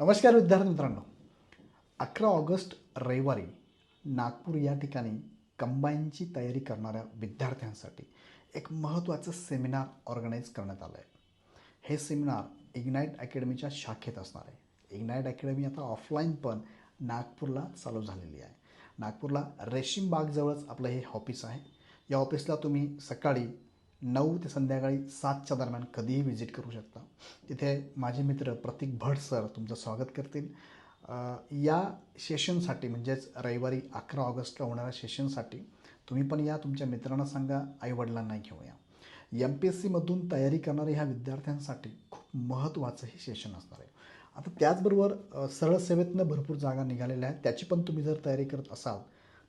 नमस्कार विद्यार्थी मित्रांनो अकरा ऑगस्ट रविवारी नागपूर या ठिकाणी कंबाईनची तयारी करणाऱ्या विद्यार्थ्यांसाठी एक महत्त्वाचं सेमिनार ऑर्गनाईज करण्यात आलं आहे हे सेमिनार इग्नाईट अकॅडमीच्या शाखेत असणार आहे. इग्नाईट अकॅडमी आता ऑफलाईन पण नागपूरला चालू झालेली आहे. नागपूरला रेशीम बागजवळच आपलं हे ऑफिस आहे. या ऑफिसला तुम्ही सकाळी नऊ ते संध्याकाळी सातच्या दरम्यान कधीही व्हिजिट करू शकता. तिथे माझे मित्र प्रतीक भट सर तुमचं स्वागत करतील. या सेशनसाठी म्हणजेच रविवारी अकरा ऑगस्टला होणाऱ्या सेशनसाठी तुम्ही पण या तुमच्या मित्रांना सांगा आईवडिलांना घेऊन या एम पी एस सीमधून तयारी करणाऱ्या ह्या विद्यार्थ्यांसाठी खूप महत्त्वाचं हे सेशन असणार आहे. आता त्याचबरोबर सरळ सेवेतनं भरपूर जागा निघालेल्या आहेत. त्याची पण तुम्ही जर तयारी करत असाल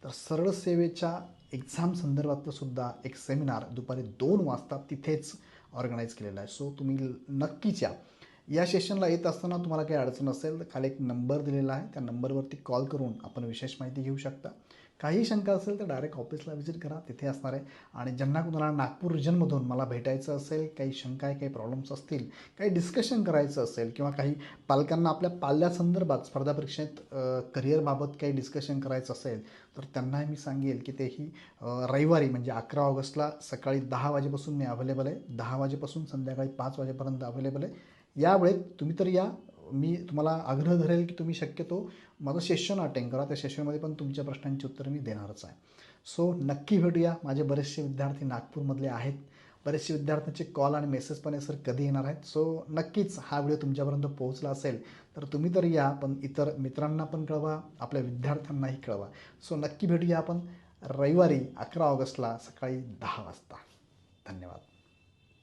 तर सरळ सेवेच्या एक्झाम संदर्भातलं सुद्धा एक सेमिनार दुपारी दोन वाजता तिथेच ऑर्गनाईज केलेला आहे. सो तुम्ही नक्कीच या. या सेशनला येत असताना तुम्हाला काही अडचण असेल तर खाली एक नंबर दिलेला आहे. त्या नंबरवरती कॉल करून आपण विशेष माहिती घेऊ शकता. काही शंका असेल तर डायरेक्ट ऑफिसला व्हिजिट करा तिथे असणार आहे. आणि ज्यांना कुणाला नागपूर रिजनमधून मला भेटायचं असेल काही शंका आहे काही प्रॉब्लेम्स असतील काही डिस्कशन करायचं असेल किंवा काही पालकांना आपल्या पाल्यासंदर्भात स्पर्धा परीक्षेत करिअरबाबत काही डिस्कशन करायचं असेल तर त्यांना मी सांगेल की तेही रविवारी म्हणजे अकरा ऑगस्टला सकाळी दहा वाजेपासून मी अवेलेबल आहे. दहा वाजेपासून संध्याकाळी पाच वाजेपर्यंत अवेलेबल आहे. या वेळेत तुम्ही तर या मी तुम्हाला आग्रह धरेल की तुम्ही शक्यतो माझं सेशन अटेंड करा. त्या सेशनमध्ये पण तुमच्या प्रश्नांची उत्तरं मी देणारच आहे. सो नक्की भेटूया. माझे बरेचसे विद्यार्थी नागपूरमधले आहेत. बरेचसे विद्यार्थ्यांचे कॉल आणि मेसेज पण आहे सर कधी येणार आहेत. सो नक्कीच हा व्हिडिओ तुमच्यापर्यंत पोहोचला असेल तर तुम्ही तर या पण इतर मित्रांना पण कळवा आपल्या विद्यार्थ्यांनाही कळवा. सो नक्की भेटूया आपण रविवारी अकरा ऑगस्टला सकाळी दहा वाजता. धन्यवाद.